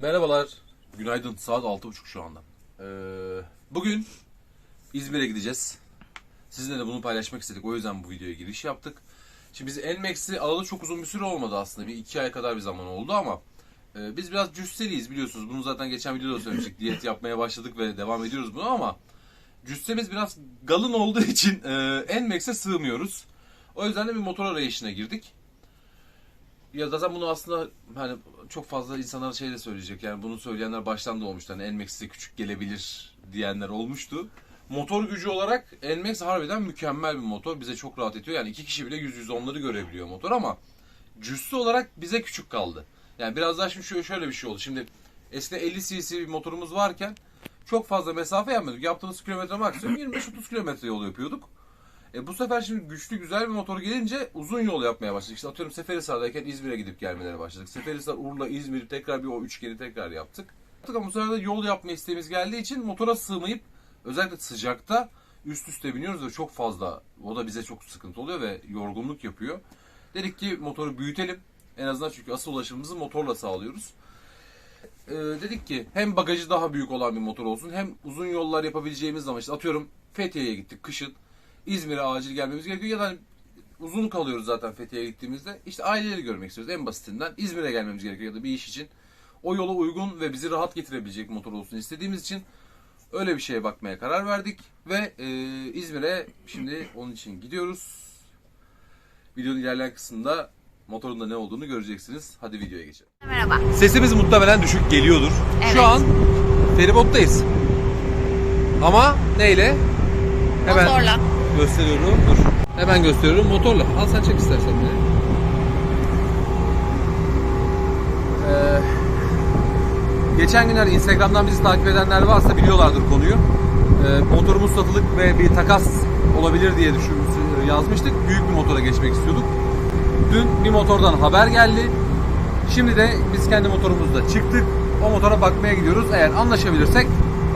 Merhabalar. Günaydın. Saat 6.30 şu anda. Ee, bugün İzmir'e gideceğiz. Sizinle de bunu paylaşmak istedik. O yüzden bu videoya giriş yaptık. Şimdi biz Nmax'i alalı çok uzun bir süre olmadı aslında. Bir iki ay kadar bir zaman oldu ama e, biz biraz cüsseliyiz biliyorsunuz. Bunu zaten geçen videoda söylemiştik. Diyet yapmaya başladık ve devam ediyoruz buna ama cüssemiz biraz galın olduğu için e, Nmax'e sığmıyoruz. O yüzden de bir motor arayışına girdik. Ya zaten bunu aslında hani çok fazla insanlar şey de söyleyecek. Yani bunu söyleyenler baştan da olmuştu. Hani Nmax size küçük gelebilir diyenler olmuştu. Motor gücü olarak Nmax harbiden mükemmel bir motor. Bize çok rahat ediyor. Yani iki kişi bile 100-110'ları görebiliyor motor ama cüssü olarak bize küçük kaldı. Yani biraz daha şimdi şöyle, bir şey oldu. Şimdi eskiden 50 cc bir motorumuz varken çok fazla mesafe yapmıyorduk. Yaptığımız kilometre maksimum 25-30 kilometre yol yapıyorduk. E bu sefer şimdi güçlü güzel bir motor gelince uzun yol yapmaya başladık. İşte atıyorum Seferihisar'dayken İzmir'e gidip gelmelere başladık. Seferihisar, Urla, İzmir tekrar bir o üçgeni tekrar yaptık. Yaptık Ama bu sefer de yol yapma isteğimiz geldiği için motora sığmayıp özellikle sıcakta üst üste biniyoruz ve çok fazla o da bize çok sıkıntı oluyor ve yorgunluk yapıyor. Dedik ki motoru büyütelim. En azından çünkü asıl ulaşımımızı motorla sağlıyoruz. Ee, dedik ki hem bagajı daha büyük olan bir motor olsun hem uzun yollar yapabileceğimiz zaman işte atıyorum Fethiye'ye gittik kışın. İzmir'e acil gelmemiz gerekiyor ya da hani uzun kalıyoruz zaten Fethiye'ye gittiğimizde. İşte aileleri görmek istiyoruz en basitinden. İzmir'e gelmemiz gerekiyor ya da bir iş için. O yola uygun ve bizi rahat getirebilecek motor olsun istediğimiz için öyle bir şeye bakmaya karar verdik. Ve e, İzmir'e şimdi onun için gidiyoruz. Videonun ilerleyen kısmında motorun da ne olduğunu göreceksiniz. Hadi videoya geçelim. Merhaba. Sesimiz muhtemelen düşük geliyordur. Evet. Şu an feribottayız. Ama neyle? Motorla. Gösteriyorum. Dur. Hemen gösteriyorum motorla. Al sen çek istersen beni. Ee, geçen günler Instagram'dan bizi takip edenler varsa biliyorlardır konuyu. Ee, motorumuz satılık ve bir takas olabilir diye düşünmüş, yazmıştık. Büyük bir motora geçmek istiyorduk. Dün bir motordan haber geldi. Şimdi de biz kendi motorumuzla çıktık. O motora bakmaya gidiyoruz. Eğer anlaşabilirsek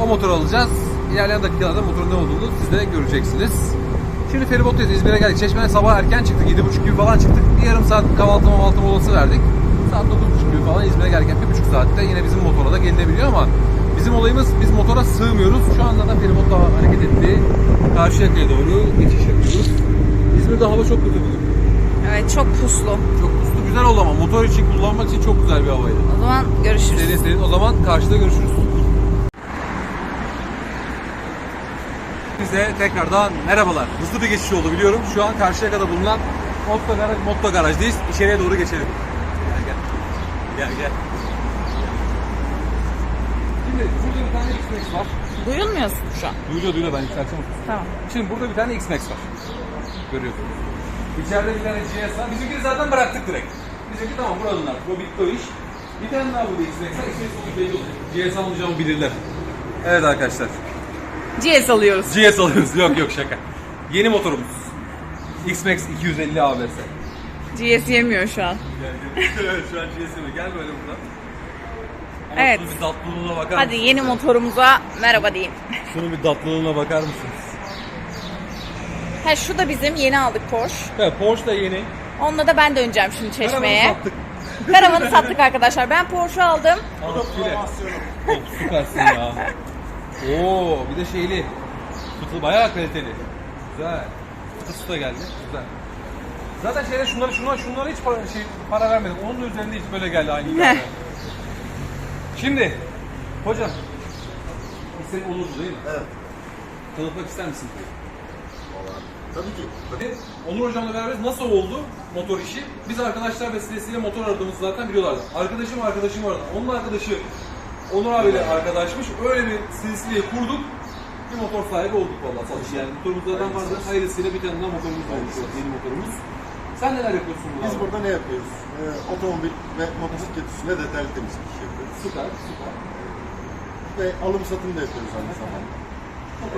o motoru alacağız. İlerleyen dakikalarda motorun ne olduğunu siz de göreceksiniz. Şimdi feribottayız. İzmir'e geldik. Çeşme'den sabah erken çıktık. 7.30 gibi falan çıktık. Bir yarım saat kahvaltı mahvaltı molası verdik. Saat 9.30 gibi falan İzmir'e gelirken bir buçuk saatte yine bizim motora da gelinebiliyor ama bizim olayımız biz motora sığmıyoruz. Şu anda da feribot daha hareket etti. Karşıyaka'ya doğru geçiş yapıyoruz. İzmir'de hava çok kötü bugün. Evet çok puslu. Çok puslu güzel oldu ama motor için kullanmak için çok güzel bir havaydı. O zaman görüşürüz. Serin serin. O zaman karşıda görüşürüz. Bize tekrardan merhabalar. Hızlı bir geçiş oldu biliyorum. Şu an Karşıyaka'da bulunan Motto Garaj, Motto Garaj'dayız. İçeriye doğru geçelim. Gel gel. Gel gel. Şimdi burada bir tane X-Max var. Duyulmuyorsun şu an. Duyuluyor duyuluyor ben yükselteceğim. Tamam. Şimdi burada bir tane X-Max var. Görüyorsunuz. İçeride bir tane GS var. Bizimkini zaten bıraktık direkt. Bizimki tamam buradılar. Bu bitti o iş. Bir tane daha burada X-Max var. X-Max olur belli olur. GS almayacağımı bilirler. Evet arkadaşlar. GS alıyoruz. GS alıyoruz. Yok yok şaka. Yeni motorumuz. X-Max 250 ABS. GS yemiyor şu an. Gel şu an GS mi? Gel böyle buradan. Ama Evet. şunun bir tatlılığına bakar Hadi mısınız? yeni motorumuza merhaba diyeyim. Şunun bir tatlılığına bakar mısınız? Ha şu da bizim yeni aldık Porsche. Evet Porsche da yeni. Onunla da ben döneceğim şimdi Çeşme'ye. Karavanı sattık. Karavanı sattık arkadaşlar. Ben Porsche aldım. Al, süpersin ya. Oo, bir de şeyli. Kutu bayağı kaliteli. Güzel. Kutusu da geldi. Güzel. Zaten şeyler şunları şunlara şunlara hiç para, şey, para vermedim. Onun da üzerinde hiç böyle geldi aynı hikaye. Şimdi hocam senin Onur'du değil mi? Evet. Tanıtmak ister misin? Tabii ki. Hadi. Onur hocamla beraber nasıl oldu motor işi? Biz arkadaşlar vesilesiyle motor aradığımızı zaten biliyorlardı. Arkadaşım arkadaşım vardı. Onun arkadaşı Onur abiyle arkadaşmış. Öyle bir silsileyi kurduk. Bir motor sahibi olduk vallahi satış yani. Motorumuz zaten vardı. Hayırlısıyla bir tane daha motorumuz olmuş. Yeni motorumuz. Sen neler yapıyorsun bu Biz abi? burada ne yapıyoruz? Ee, otomobil ve motosiklet üstüne detaylı temizlik işi yapıyoruz. Süper, süper. Ve alım satım da yapıyoruz aynı zamanda.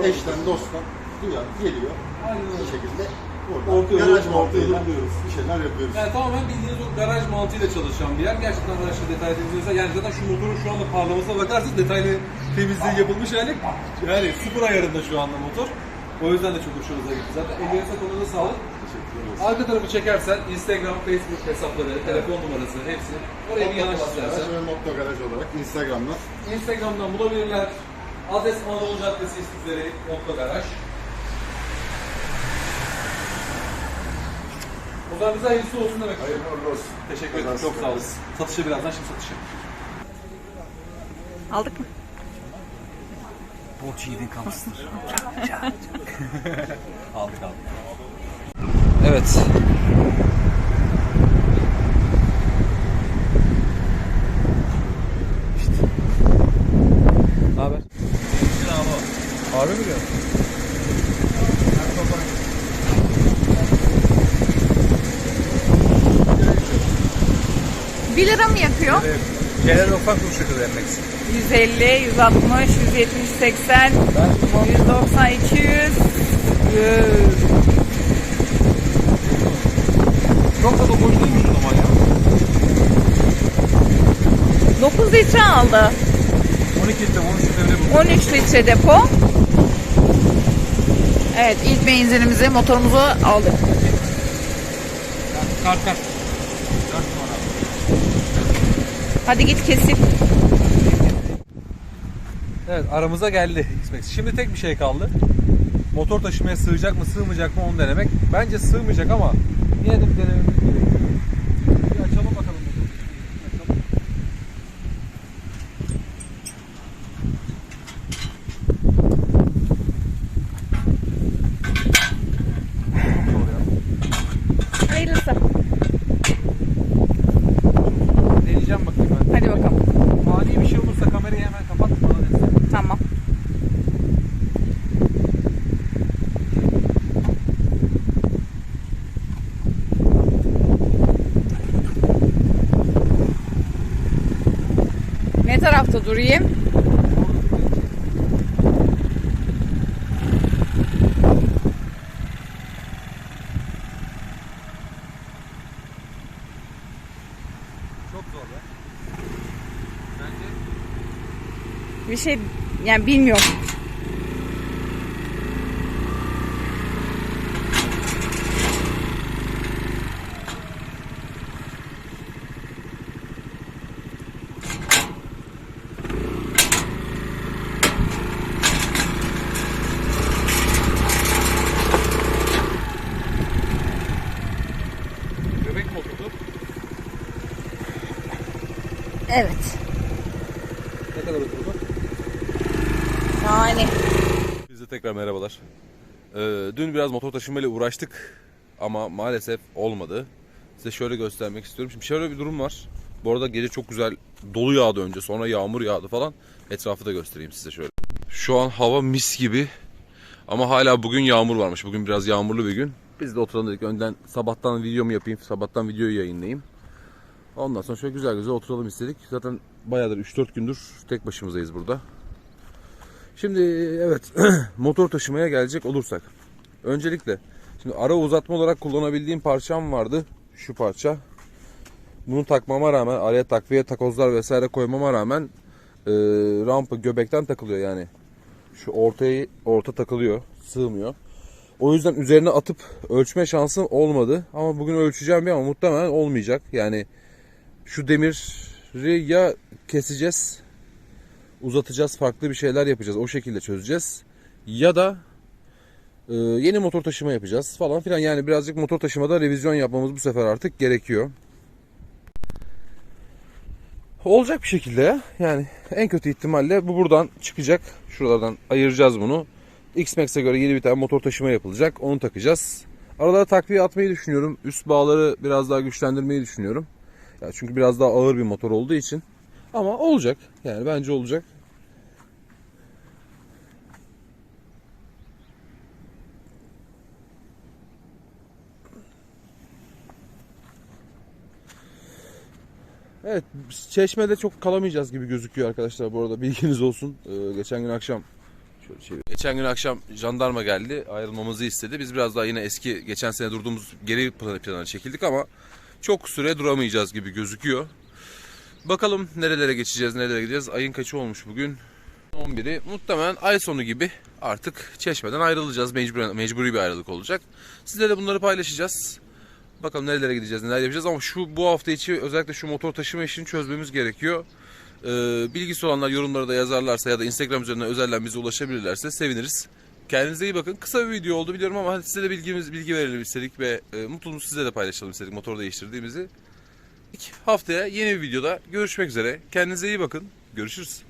Eşten, dosttan duyan, geliyor. Aynen Bu öyle. şekilde burada Orta yolu- garaj mantığıyla buluyoruz. bir şeyler yapıyoruz. Yani tamamen bildiğiniz o garaj mantığıyla çalışan bir yer. Gerçekten araçta detaylı temizliyorsa yani zaten şu motorun şu anda parlamasına bakarsanız detaylı temizliği yapılmış hali yani sıfır ayarında şu anda motor. O yüzden de çok hoşunuza gitti. Zaten ellerinize konuda sağlık. Arka tarafı çekersen Instagram, Facebook hesapları, telefon numarası hepsi. Oraya bir yanaş istersen. Motto Garaj olarak Instagram'dan. Instagram'dan bulabilirler. Adres Anadolu Caddesi İstikleri Motto Garaj. O zaman bize hayırlısı olsun demek. Hayırlı uğurlu olsun. Teşekkür ederim. Çok sağ olun. Satışa birazdan şimdi satışa. Aldık mı? Borç yiğidin kampüsüdür. aldık aldık. Evet. İşte. Ne haber? Harbi mi diyorsun? 1 lira mı yapıyor? Genel ufak kuruş şekilde vermek 150, 160, 170, 80, 190, 200, 100. Çok da boş değilmiş o zaman ya. 9 litre aldı. 12 litre 13 litre bile bu. 13 litre depo. Evet ilk benzinimizi motorumuzu aldık. Kart kart. Hadi git kesip. Evet aramıza geldi X-Max. Şimdi tek bir şey kaldı. Motor taşımaya sığacak mı sığmayacak mı onu denemek. Bence sığmayacak ama yine de bir denememiz gerekiyor. Bir açalım bakalım. Açalım. Hayırlısı. Deneyeceğim bakayım ben. Hadi bakalım. Ani bir şey olursa kamerayı hemen kapat bana destek. Tamam. Ne tarafta durayım? Çok zor be. Bence Bir şey yani bilmiyorum. göbek motoru Evet. ne kadar oturdu? Yani. Bize tekrar merhabalar. Ee, dün biraz motor taşımayla uğraştık ama maalesef olmadı. Size şöyle göstermek istiyorum. Şimdi şöyle bir durum var. Bu arada gece çok güzel dolu yağdı önce sonra yağmur yağdı falan. Etrafı da göstereyim size şöyle. Şu an hava mis gibi ama hala bugün yağmur varmış. Bugün biraz yağmurlu bir gün. Biz de oturalım dedik. Önden sabahtan videomu yapayım. Sabahtan videoyu yayınlayayım. Ondan sonra şöyle güzel güzel oturalım istedik. Zaten bayağıdır 3-4 gündür tek başımızdayız burada. Şimdi evet motor taşımaya gelecek olursak. Öncelikle şimdi ara uzatma olarak kullanabildiğim parçam vardı. Şu parça. Bunu takmama rağmen araya takviye takozlar vesaire koymama rağmen e, rampa göbekten takılıyor yani. Şu ortaya orta takılıyor. Sığmıyor. O yüzden üzerine atıp ölçme şansım olmadı. Ama bugün ölçeceğim bir ama muhtemelen olmayacak. Yani şu demiri ya keseceğiz uzatacağız, farklı bir şeyler yapacağız. O şekilde çözeceğiz. Ya da e, yeni motor taşıma yapacağız falan filan. Yani birazcık motor taşımada revizyon yapmamız bu sefer artık gerekiyor. Olacak bir şekilde ya. Yani en kötü ihtimalle bu buradan çıkacak. Şuralardan ayıracağız bunu. X-Max'e göre yeni bir tane motor taşıma yapılacak. Onu takacağız. Aralara takviye atmayı düşünüyorum. Üst bağları biraz daha güçlendirmeyi düşünüyorum. Ya çünkü biraz daha ağır bir motor olduğu için. Ama olacak. Yani bence olacak. Evet, Çeşme'de çok kalamayacağız gibi gözüküyor arkadaşlar bu arada bilginiz olsun. Ee, geçen gün akşam şöyle çevir- Geçen gün akşam jandarma geldi, ayrılmamızı istedi. Biz biraz daha yine eski geçen sene durduğumuz geri plana, plana çekildik ama çok süre duramayacağız gibi gözüküyor. Bakalım nerelere geçeceğiz, nerelere gideceğiz. Ayın kaçı olmuş bugün? 11'i muhtemelen ay sonu gibi artık Çeşme'den ayrılacağız. Mecburi, mecburi bir ayrılık olacak. Sizlerle bunları paylaşacağız. Bakalım nerelere gideceğiz, neler yapacağız ama şu bu hafta içi özellikle şu motor taşıma işini çözmemiz gerekiyor. Ee, bilgisi olanlar yorumlara da yazarlarsa ya da Instagram üzerinden özelden bize ulaşabilirlerse seviniriz. Kendinize iyi bakın. Kısa bir video oldu biliyorum ama size de bilgimiz bilgi verelim istedik ve e, mutluluğumuzu size de paylaşalım istedik motor değiştirdiğimizi. Haftaya yeni bir videoda görüşmek üzere. Kendinize iyi bakın. Görüşürüz.